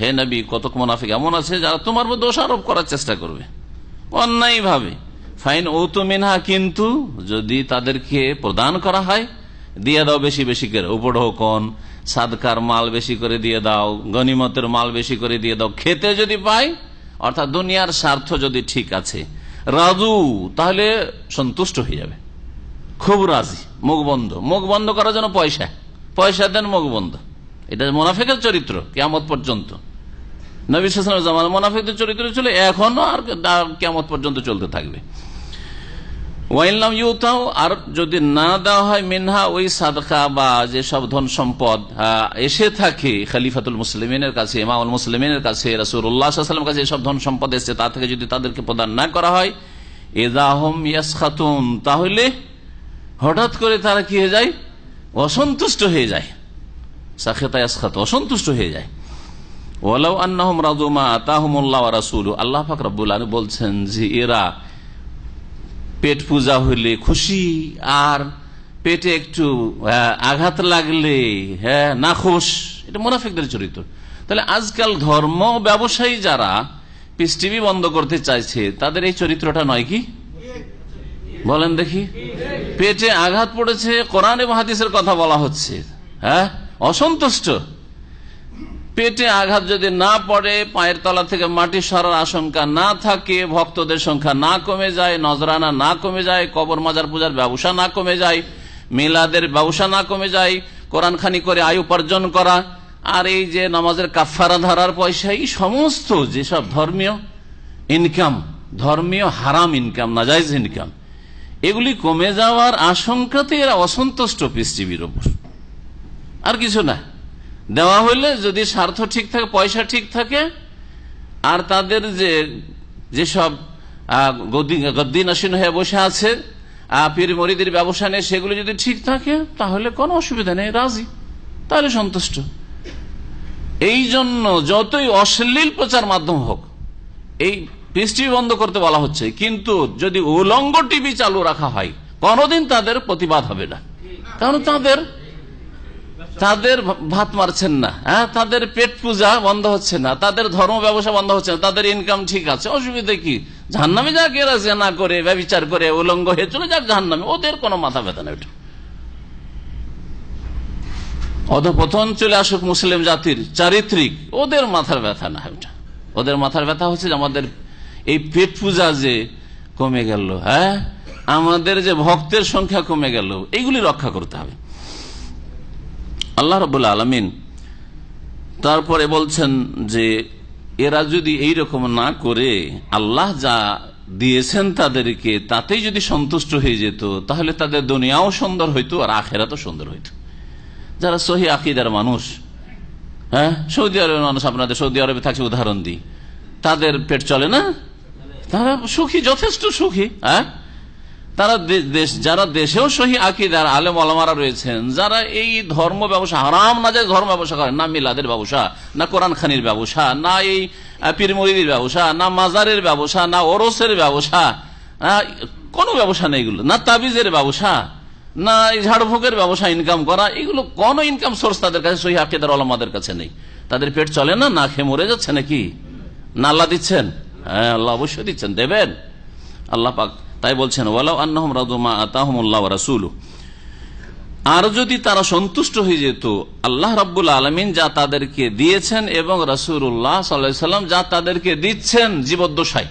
হে নবী, কতক মোনাফিক এমন আছে যারা তোমার দোষ আরোপ করার চেষ্টা করবে। অন্যায় ভাবে ফাইন ও তো মিনহা, কিন্তু যদি তাদেরকে প্রদান করা হয়, দিয়ে দাও বেশি বেশি করে। উপঢৌকন সাদকার মাল বেশি করে দিয়ে দাও, গনিমতের মাল বেশি করে দিয়ে দাও। খেতে যদি পাই, অর্থাৎ দুনিয়ার স্বার্থ যদি ঠিক আছে, রাজু, তাহলে সন্তুষ্ট হয়ে যাবে। খুব রাজি, মুখ বন্ধ। মুখ বন্ধ করার জন্য পয়সা। পয়সা দেন মুখ বন্ধ। এটা মোনাফেকের চরিত্র কেমত পর্যন্ত। নবী জামান মোনাফেকদের চরিত্র ছিল এখনও আর কেমত পর্যন্ত চলতে থাকবে। ওয়াইলাম ইউতাও আর যদি না দেওয়া হয় মিনহা, ওই সাদকা বা যেসব ধন সম্পদ এসে থাকে খালিফাতুল মুসলিমের কাছে, ইমামুল মুসলিমের কাছে রাসুল্লাহাম কাছে এসব ধন সম্পদ এসছে, তা থেকে যদি তাদেরকে প্রদান না করা হয় এদাহম ইয়াস খাতুন তাহলে হঠাৎ করে তারা কি হয়ে যায়? অসন্তুষ্ট হয়ে যায়। সাক্ষেতা ইয়াসখাত, অসন্তুষ্ট হয়ে যায়। ওয়ালাউ আন্নাহম রাজুমা আতাহমুল্লাহ রাসুল আল্লাহ ফাকরাবুল বলছেন যে এরা পেট পূজা হইলে খুশি, আর পেটে একটু আঘাত লাগলে হ্যাঁ না খুশ, এটা মোনাফিকদের চরিত্র। তাহলে আজকাল ধর্ম ব্যবসায়ী যারা পিস টিভি বন্ধ করতে চাইছে, তাদের এই চরিত্রটা নয় কি? বলেন দেখি। পেটে আঘাত পড়েছে, কোরআন এবং হাদিসের কথা বলা হচ্ছে হ্যাঁ অসন্তুষ্ট। পেটে আঘাত যদি না পড়ে, পায়ের তলা থেকে মাটি সরার আশঙ্কা না থাকে, ভক্তদের সংখ্যা না কমে যায়, নজরানা না কমে যায়, কবর মাজার পূজার ব্যবসা না কমে যায়, মেলাদের ব্যবসা না কমে যায় কোরআন খানি করে আয় উপার্জন করা, আর এই যে নামাজের কাফারা ধরার পয়সা, এই সমস্ত যেসব ধর্মীয় ইনকাম ধর্মীয় হারাম ইনকাম নাজাইজ ইনকাম এগুলি কমে যাওয়ার আশঙ্কাতে এরা অসন্তুষ্ট পৃথিবীর ওপর আর কিছু না। দেওয়া হইলে যদি স্বার্থ ঠিক থাকে, পয়সা ঠিক থাকে, আর তাদের যে, যেসব গদ্দিন আসীন হয়ে বসে আছে পীর মরিদের ব্যবসা নেই সেগুলো যদি ঠিক থাকে, তাহলে কোনো অসুবিধা নেই, রাজি। তাহলে সন্তুষ্ট। এই জন্য যতই অশ্লীল প্রচার মাধ্যম হোক, এই পিস বন্ধ করতে বলা হচ্ছে, কিন্তু যদি উলঙ্গ টিভি চালু রাখা হয়, কোনদিন তাদের প্রতিবাদ হবে না। কারণ তাদের তাদের ভাত মারছেন না হ্যাঁ? তাদের পেট পূজা বন্ধ হচ্ছে না, তাদের ধর্ম ব্যবসা বন্ধ হচ্ছে না, তাদের ইনকাম ঠিক আছে, অসুবিধা কি? জাহান্নামে যাক এরা না করে, ব্যবচার করে, উলঙ্গ হয়ে চলে যাক জাহান্নামে, ওদের কোনো মাথা ব্যথা নেই ওটা। অধপতন চলে আসুক মুসলিম জাতির চারিত্রিক, ওদের মাথার ব্যথা না ওটা। ওদের মাথার ব্যথা হচ্ছে যে আমাদের এই পেট পূজা যে কমে গেল হ্যাঁ? আমাদের যে ভক্তের সংখ্যা কমে গেল, এইগুলি রক্ষা করতে হবে। আল্লাহ রবুল্লা আলমিন তারপরে বলছেন যে, এরা যদি এই রকম না করে, আল্লাহ যা দিয়েছেন তাদেরকে, তাতেই যদি সন্তুষ্ট হয়ে যেত, তাহলে তাদের দুনিয়াও সুন্দর হইতো আর আখেরা তো সুন্দর হইতো। যারা সহি আকিদার মানুষ হ্যাঁ? সৌদি আরবের মানুষ, আপনাদের সৌদি আরবে থাকছে উদাহরণ দিই। তাদের পেট চলে না? তারা সুখী, যথেষ্ট সুখী হ্যাঁ? তারা দেশ যারা দেশেও সহি আকিদার আলেম আলমারা রয়েছেন, যারা এই ধর্ম ব্যবসা, হারাম না যায় ধর্ম ব্যবসা করেন, না মিলাদের ব্যবসা, না কোরআন খানির ব্যবসা, না এই পীরমরিদির ব্যবসা, না মাজারের ব্যবসা, না ওরসের ব্যবসা কোনো ব্যবসা নেই এগুলো, না তাবিজের ব্যবসা, না এই ঝাড়ফুকের ব্যবসা ইনকাম করা, এগুলো কোন ইনকাম সোর্স তাদের কাছে, সহি আকিদার আলমাদের কাছে নেই। তাদের পেট চলে না? না খেয়ে মরে যাচ্ছে নাকি? না আল্লাহ দিচ্ছেন? হ্যাঁ আল্লাহ অবশ্যই দিচ্ছেন, দেবেন। আল্লাহ পাক তাই বলছেন, ওয়ালাউ আন্নাহম রাদুমা আতাহমুল্লাহ রাসুল আর যদি তারা সন্তুষ্ট হয়ে যেত, আল্লাহ রাব্বুল আলমিন যা তাদেরকে দিয়েছেন এবং রাসুল্লাহ সাল্লাম যা তাদেরকে দিচ্ছেন জীবদ্দশায়